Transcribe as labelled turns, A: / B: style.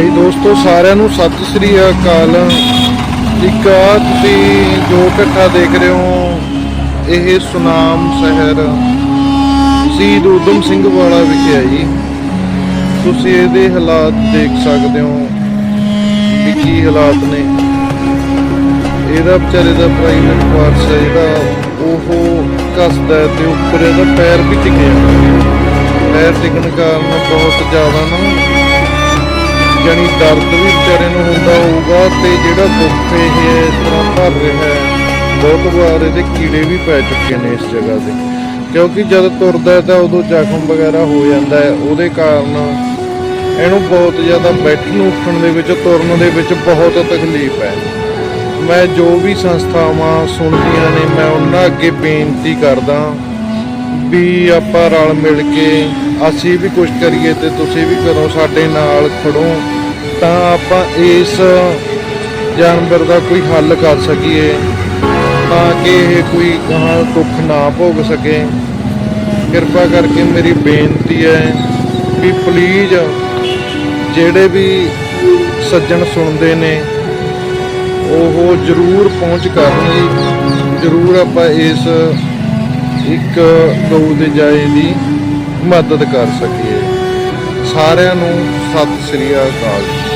A: ਭਾਈ ਦੋਸਤੋ, ਸਾਰਿਆਂ ਨੂੰ ਸਤਿ ਸ੍ਰੀ ਅਕਾਲ। ਇੱਕ ਆ ਤੁਸੀਂ ਜੋ ਇਕੱਠਾ ਦੇਖ ਰਹੇ ਹੋ, ਇਹ ਸੁਨਾਮ ਸ਼ਹਿਰ ਸ਼ਹੀਦ ਊਧਮ ਸਿੰਘ ਵਾਲਾ ਵਿਖੇ ਹੈ ਜੀ। ਤੁਸੀਂ ਇਹਦੇ ਹਾਲਾਤ ਦੇਖ ਸਕਦੇ ਹੋ, ਵੀ ਕੀ ਹਾਲਾਤ ਨੇ। ਇਹਦਾ ਵਿਚਾਰੇ ਦਾ ਪ੍ਰਾਈਵੇਟ ਪਾਰਟਸ ਹੈ ਜਿਹੜਾ, ਉਹ ਕੱਸਦਾ ਹੈ ਤੇ ਉੱਪਰ ਇਹਦਾ ਪੈਰ ਵੀ ਟਿਕਿਆ ਪੈਰ ਟਿਕਣ ਕਾਰਨ ਬਹੁਤ ਜ਼ਿਆਦਾ ਨਾ ਜਾਣੀ ਦਰਦ ਵੀ ਵਿਚਾਰੇ ਨੂੰ ਹੁੰਦਾ ਹੋਊਗਾ ਤੇ ਜਿਹੜਾ ਦੁੱਖ ਇਹ ਇਸ ਤਰ੍ਹਾਂ ਭਰ ਰਿਹਾ ਹੈ, ਬਹੁਤ ਵਾਰ ਇਹਦੇ ਕੀੜੇ ਵੀ ਪੈ ਚੁੱਕੇ ਨੇ ਇਸ ਜਗ੍ਹਾ ਤੇ ਕਿਉਂਕਿ ਜਦ ਤੁਰਦਾ ਹੈ ਤਾਂ ਉਦੋਂ ਜ਼ਖਮ ਵਗੈਰਾ ਹੋ ਜਾਂਦਾ ਹੈ, ਉਹਦੇ ਕਾਰਨ ਇਹਨੂੰ ਬਹੁਤ ਜ਼ਿਆਦਾ ਬੈਠਣ ਉੱਠਣ ਦੇ ਵਿੱਚ, ਤੁਰਨ ਦੇ ਵਿੱਚ ਬਹੁਤ ਤਕਲੀਫ ਹੈ। ਮੈਂ ਜੋ ਵੀ ਸੰਸਥਾਵਾਂ ਸੁਣਦੀਆਂ ਨੇ, ਮੈਂ ਉਹਨਾਂ ਅੱਗੇ ਬੇਨਤੀ ਕਰਦਾ ਵੀ ਆਪਾਂ ਰਲ ਮਿਲ ਕੇ ਅਸੀਂ ਵੀ ਕੁਝ ਕਰੀਏ ਤੇ ਤੁਸੀਂ ਵੀ ਕਰੋ, ਸਾਡੇ ਨਾਲ ਖੜੋ। ਤਾਂ ਆਪਾਂ ਇਸ ਜਾਨਵਰ ਦਾ ਕੋਈ ਹੱਲ ਕਰ ਸਕੀਏ ਤਾਂ ਕਿ ਇਹ ਕੋਈ ਗਾਹਾਂ ਦੁੱਖ ਨਾ ਭੋਗ ਸਕੇ। ਕਿਰਪਾ ਕਰਕੇ ਮੇਰੀ ਬੇਨਤੀ ਹੈ ਵੀ ਪਲੀਜ਼ ਜਿਹੜੇ ਵੀ ਸੱਜਣ ਸੁਣਦੇ ਨੇ, ਉਹ ਜ਼ਰੂਰ ਪਹੁੰਚ ਕਰਨ ਜੀ ਜ਼ਰੂਰ ਆਪਾਂ ਇਸ ਇੱਕ ਗਊ ਦੇ ਜਾਏ ਦੀ ਮਦਦ ਕਰ ਸਕੀਏ। ਸਾਰਿਆਂ ਨੂੰ ਸਤਿ ਸ੍ਰੀ ਅਕਾਲ।